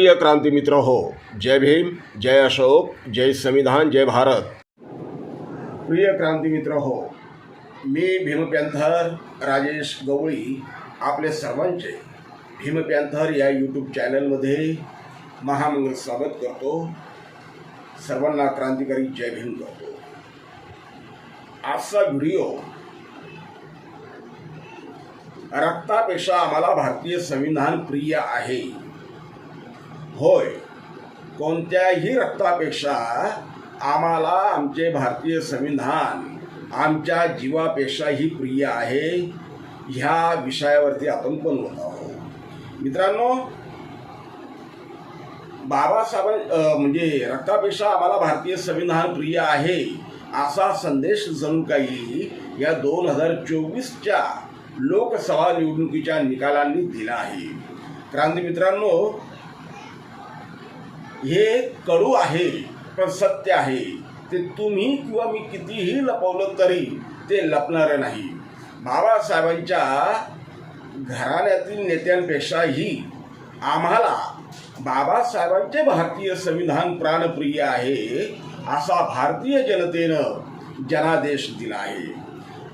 प्रिय क्रांतिमित्र हो जय भीम जय अशोक जय संविधान जय भारत. प्रिय क्रांतिमित्र हो मी भीमपॅन्थर राजेश गवळी आपले सर्वांचे भीमपॅन्थर या यूट्यूब चॅनलमध्ये महामंगल स्वागत करतो. सर्वांना क्रांतिकारी जय भीम करतो. आजचा व्हिडिओ रक्तापेक्षा आम्हाला भारतीय संविधान प्रिय आहे. होय. कोणत्याही रक्तापेक्षा आम्हाला आमचे भारतीय संविधान आमच्या जीवापेक्षाही प्रिय आहे ह्या विषयावरती आपण बनवत आहोत. मित्रांनो बाबासाहेब म्हणजे रक्तापेक्षा आम्हाला भारतीय संविधान प्रिय आहे असा संदेश जणू काही या दोन हजार चोवीसच्या लोकसभा निवडणुकीच्या निकालांनी दिला आहे. क्रांती मित्रांनो हे कडू आहे पण सत्य आहे. ते तुम्ही किंवा मी कितीही लपवलं तरी ते लपणारं नाही. बाबासाहेबांच्या घराण्यातील नेत्यांपेक्षाही आम्हाला बाबासाहेबांचे भारतीय संविधान प्राणप्रिय आहे असा भारतीय जनतेनं जनादेश दिला आहे.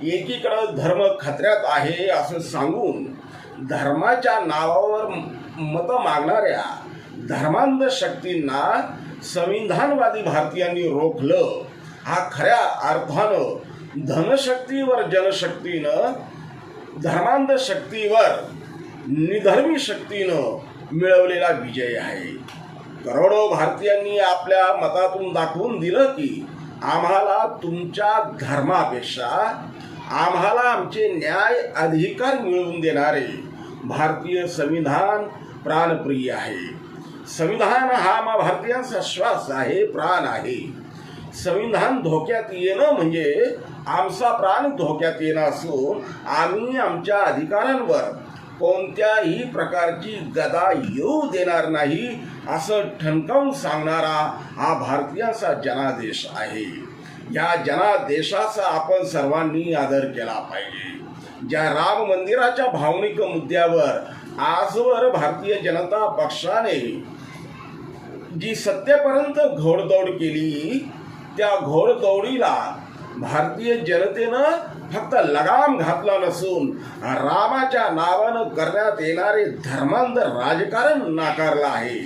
एकीकडं धर्म खतऱ्यात आहे असं सांगून धर्माच्या नावावर मतं मागणाऱ्या धर्मांध शक्तींना संविधानवादी भारतीयांनी रोखलं हा खऱ्या अर्थानं धनशक्तीवर जनशक्तीनं धर्मांध शक्तीवर निधर्मी शक्तीनं मिळवलेला विजय आहे. करोडो भारतीयांनी आपल्या मतातून दाखवून दिलं की आम्हाला तुमच्या धर्मापेक्षा आम्हाला आमचे न्याय अधिकार मिळवून देणारे भारतीय संविधान प्राणप्रिय आहे. संविधान हा आम्हा भारतीयांचा श्वास आहे प्राण आहे. संविधान धोक्यात येणं म्हणजे आमचा प्राण धोक्यात येणं असून आम्ही आमच्या अधिकारांवर कोणत्याही प्रकारची गदा येऊ देणार नाही असं ठणकावून सांगणारा हा भारतीयांचा जनादेश आहे. या जनादेशाचा आपण सर्वांनी आदर केला पाहिजे. ज्या राम मंदिराच्या भावनिक मुद्द्यावर आजवर भारतीय जनता पक्षाने जी सत्तेपर्यंत घोडदौड केली त्या घोडदौडीला भारतीय जनतेनं फक्त लगाम घातला नसून रामाच्या नावानं करण्यात येणारे धर्मांध राजकारण नाकारलं आहे.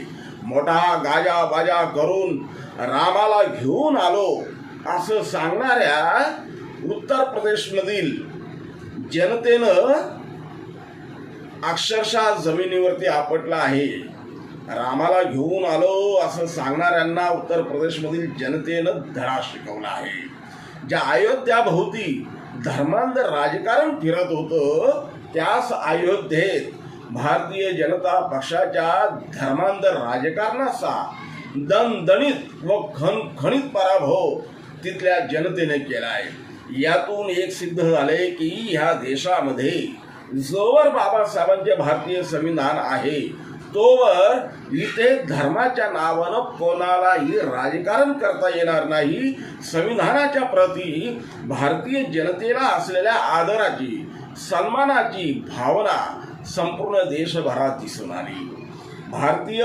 मोठा गाजा बाजा करून रामाला घेऊन आलो असं सांगणाऱ्या उत्तर प्रदेशमधील जनतेनं अक्षरशः जमिनीवरती आपटला आहे. रामाला घेऊन आलो असं सांगणाऱ्यांना उत्तर प्रदेशमधील जनतेनं धडा शिकवला आहे. ज्या अयोध्याभोवती धर्मांध राजकारण फिरत होतं त्याच अयोध्येत भारतीय जनता पक्षाच्या धर्मांध राजकारणाचा दणदणीत व खणखणीत पराभव तिथल्या जनतेने केला आहे यातून एक सिद्ध झाले की ह्या देशामध्ये जोवर बाबासाहेबांचे भारतीय संविधान आहे तोवर इथे धर्माच्या नावानं कोणालाही राजकारण करता येणार नाही. संविधानाच्या प्रती भारतीय जनतेला असलेल्या आदराची सन्मानाची भावना संपूर्ण देशभरात दिसून आली. भारतीय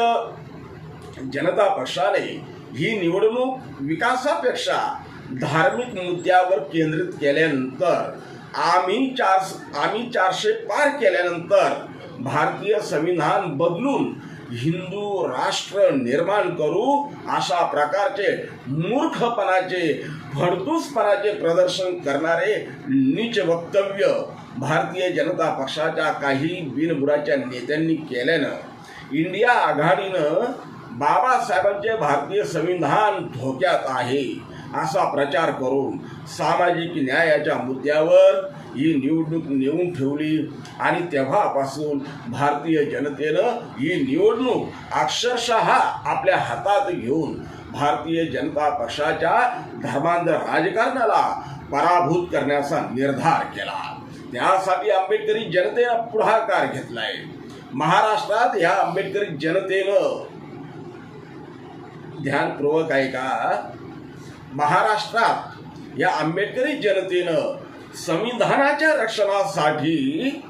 जनता पक्षाने ही निवडणूक विकासापेक्षा धार्मिक मुद्द्यावर केंद्रित केल्यानंतर आम्ही चार आम्ही चारशे पार केल्यानंतर भारतीय संविधान बदलून हिंदू राष्ट्र निर्माण करू अशा प्रकारचे मूर्खपणाचे फडतूसपणाचे प्रदर्शन करणारे नीच वक्तव्य भारतीय जनता पक्षाच्या काही बिनबुडाच्या नेत्यांनी केल्यानं इंडिया आघाडीनं बाबासाहेबांचे भारतीय संविधान धोक्यात आहे असा प्रचार करून सामाजिक न्यायाच्या मुद्द्यावर ही निवडणूक नेऊन ठेवली आणि तेव्हापासून भारतीय जनतेनं ही निवडणूक अक्षरशः आपल्या हातात घेऊन भारतीय जनता पक्षाच्या धर्मांध राजकारणाला पराभूत करण्याचा निर्धार केला. त्यासाठी आंबेडकरी जनतेनं पुढाकार घेतलाय. महाराष्ट्रात ह्या आंबेडकरी जनतेनं ध्यानपूर्वक आहे का महाराष्ट्रात या आंबेडकरी जनतेनं संविधानाच्या रक्षणासाठी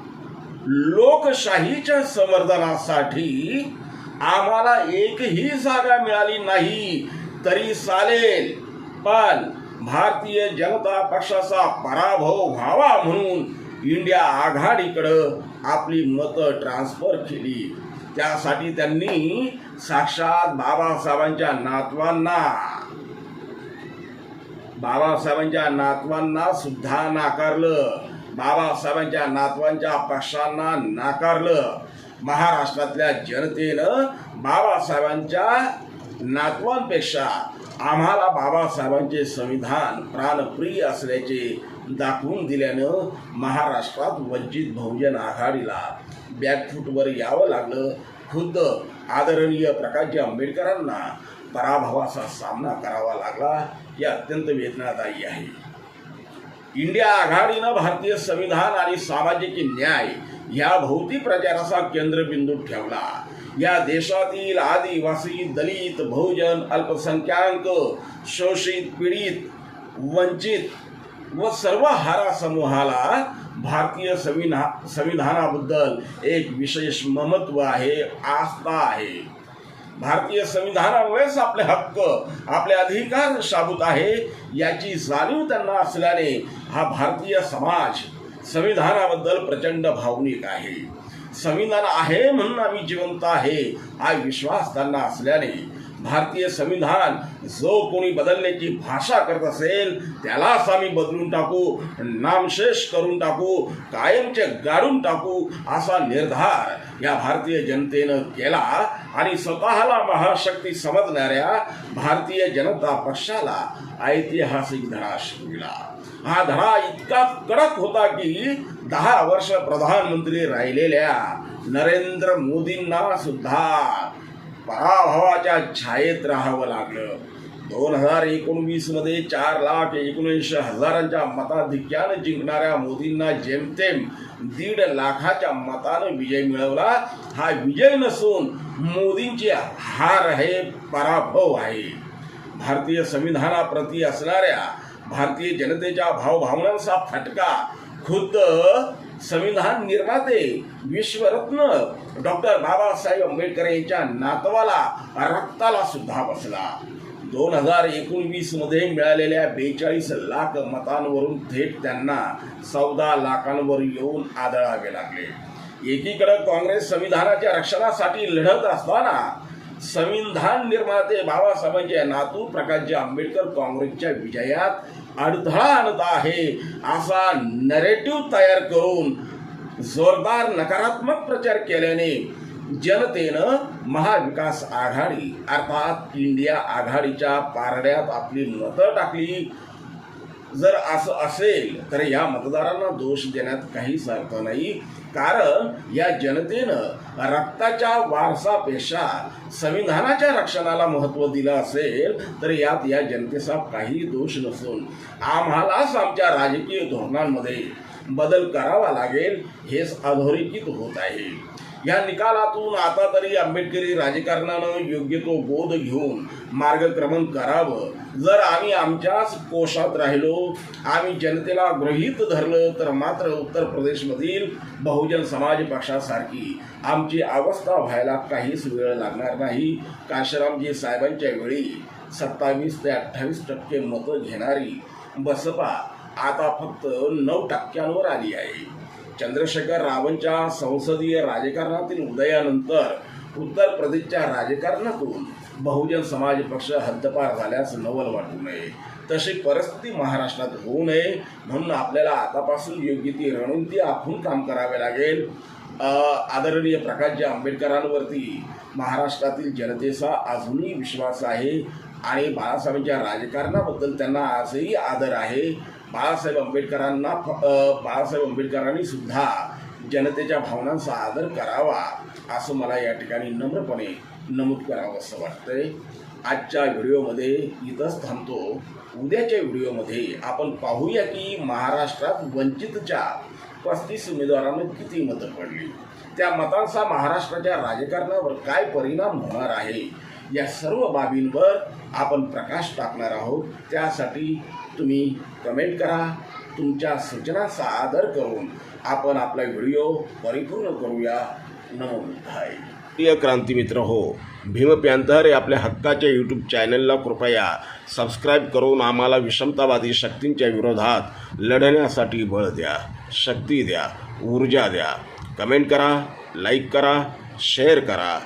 लोकशाहीच्या संवर्धनासाठी आम्हाला एकही जागा मिळाली नाही तरी चालेल. पण भारतीय जनता पक्षाचा पराभव व्हावा म्हणून इंडिया आघाडीकडं आपली मतं ट्रान्सफर केली. त्यासाठी त्यांनी साक्षात बाबासाहेबांच्या नातवांना बाबासाहेबांच्या नातवांना सुद्धा नाकारलं. बाबासाहेबांच्या नातवांच्या पक्षांना नाकारलं. महाराष्ट्रातल्या जनतेनं बाबासाहेबांच्या नातवांपेक्षा आम्हाला बाबासाहेबांचे संविधान प्राणप्रिय असल्याचे दाखवून दिल्यानं महाराष्ट्रात वंचित बहुजन आघाडीला बॅकफूटवर यावं लागलं. खुद्द आदरणीय प्रकाशजी आंबेडकरांना पराभवाचा सामना करावा लागला. ही अत्यंत वेदनादायी आहे. इंडिया आघाडीनं भारतीय संविधान आणि सामाजिक न्याय या भौतिक प्रचाराचा केंद्रबिंदू ठेवला. या देशातील आदिवासी दलित बहुजन अल्पसंख्याक शोषित पीडित वंचित व सर्व हारा समूहाला भारतीय संविधा संविधानाबद्दल एक विशेष ममत्व आहे आस्था आहे. भारतीय संविधानामुळेच आपले हक्क आपले अधिकार साबूत आहे याची जाणीव त्यांना असल्याने हा भारतीय समाज संविधानाबद्दल प्रचंड भावनिक आहे. संविधान आहे म्हणून आम्ही जिवंत आहे हा विश्वास त्यांना असल्याने भारतीय संविधान जो कोणी बदलण्याची भाषा करत असेल त्यालाच आम्ही बदलून टाकू नामशेष करून टाकू कायमचे गाडून टाकू असा निर्धार या भारतीय जनतेनं केला आणि स्वतःला महाशक्ती समजणाऱ्या भारतीय जनता पक्षाला ऐतिहासिक धडा शिकविला. हा धडा इतका कडक होता की दहा वर्ष प्रधानमंत्री राहिलेल्या नरेंद्र मोदींना सुद्धा पराभवाच्या छायेत राहावं लागलं. दोन हजार एकोणवीसमध्ये चार लाख एकोणऐंशी हजारांच्या मताधिक्यानं जिंकणाऱ्या मोदींना जेमतेम दीड लाखाच्या मतानं विजय मिळवला. हा विजय नसून मोदींची हार आहे पराभव आहे. भारतीय संविधानाप्रती असणाऱ्या भारतीय जनतेच्या भावभावनांचा फटका खुद्द संविधान निर्माते विश्वरत्न डॉक्टर बाबासाहेब आंबेडकर यांच्या नातवाला रक्ताला सुद्धा बसला. दोन हजार एकोणवीसमध्ये मिळालेल्या बेचाळीस लाख मतांवरून थेट त्यांना चौदा लाखांवर येऊन आदळावे लागले. एकीकडे काँग्रेस संविधानाच्या रक्षणासाठी लढत असताना संविधान निर्माते बाबासाहेबांचे नातू प्रकाशजी आंबेडकर काँग्रेसच्या विजयात अडथळा आणत आहे. असा नरेटिव्ह तयार करून जोरदार नकारात्मक प्रचार केल्याने जनतेनं महाविकास आघाडी अर्थात इंडिया आघाडीच्या पारड्यात आपली मतं टाकली. जर असं असेल तर या मतदारांना दोष देण्यात काहीच अर्थ नाही. कारण या जनतेनं रक्ताच्या वारसापेक्षा संविधानाच्या रक्षणाला महत्त्व दिलं असेल तर यात या जनतेचा काही दोष नसून. आम्हालाच आमच्या राजकीय धोरणांमध्ये बदल करावा लागेल हेच अधोरेखित होत आहे. या निकालातून आता तरी आंबेडकरी राजकारणानं योग्य तो बोध घेऊन मार्गक्रमण करावं. जर आम्ही आमच्याच कोशात राहिलो आम्ही जनतेला गृहीत धरलं तर मात्र उत्तर प्रदेशमधील बहुजन समाज पक्षासारखी आमची अवस्था व्हायला काहीच वेळ लागणार नाही. काशीरामजी साहेबांच्या वेळी सत्तावीस ते अठ्ठावीस टक्के मतं घेणारी बसपा आता फक्त नऊ टक्क्यांवर आली आहे. चंद्रशेखर रावणच्या संसदीय राजकारणातील उदयानंतर उत्तर प्रदेशच्या राजकारणातून बहुजन समाज पक्ष हद्दपार झाल्यास नवल वाटू नये. तशी परिस्थिती महाराष्ट्रात होऊ नये म्हणून आपल्याला आतापासून योग्य ती रणनीती आखून काम करावे लागेल. आदरणीय प्रकाशजी आंबेडकरांवरती महाराष्ट्रातील जनतेचा अजूनही विश्वास आहे आणि बाळासाहेबांच्या राजकारणाबद्दल त्यांना आजही आदर आहे. बाळासाहेब आंबेडकरांना फ- बाळासाहेब आंबेडकरांनी सुद्धा जनतेच्या भावनांचा आदर करावा असं मला या ठिकाणी नम्रपणे नमूद करावं असं वाटतंय. आजच्या व्हिडिओमध्ये इथंच थांबतो. उद्याच्या व्हिडिओमध्ये आपण पाहूया की महाराष्ट्रात वंचितच्या पस्तीस उमेदवारांना किती मतं पडली. त्या मतांचा महाराष्ट्राच्या राजकारणावर काय परिणाम होणार आहे? या सर्व बाबींवर आपण प्रकाश टाकणार आहोत. त्यासाठी तुम्ही कमेंट करा. तुमच्या सूचनाचा आदर करून आपण आपला व्हिडिओ परिपूर्ण करूया. नमो बुद्धाय. प्रिय क्रांतीमित्र हो भीम पॅन्थर या आपल्या हक्काच्या यूट्यूब चॅनलला कृपया सबस्क्राईब करून आम्हाला विषमतावादी शक्तींच्या विरोधात लढण्यासाठी बळ द्या शक्ती द्या ऊर्जा द्या. कमेंट करा लाईक करा शेअर करा.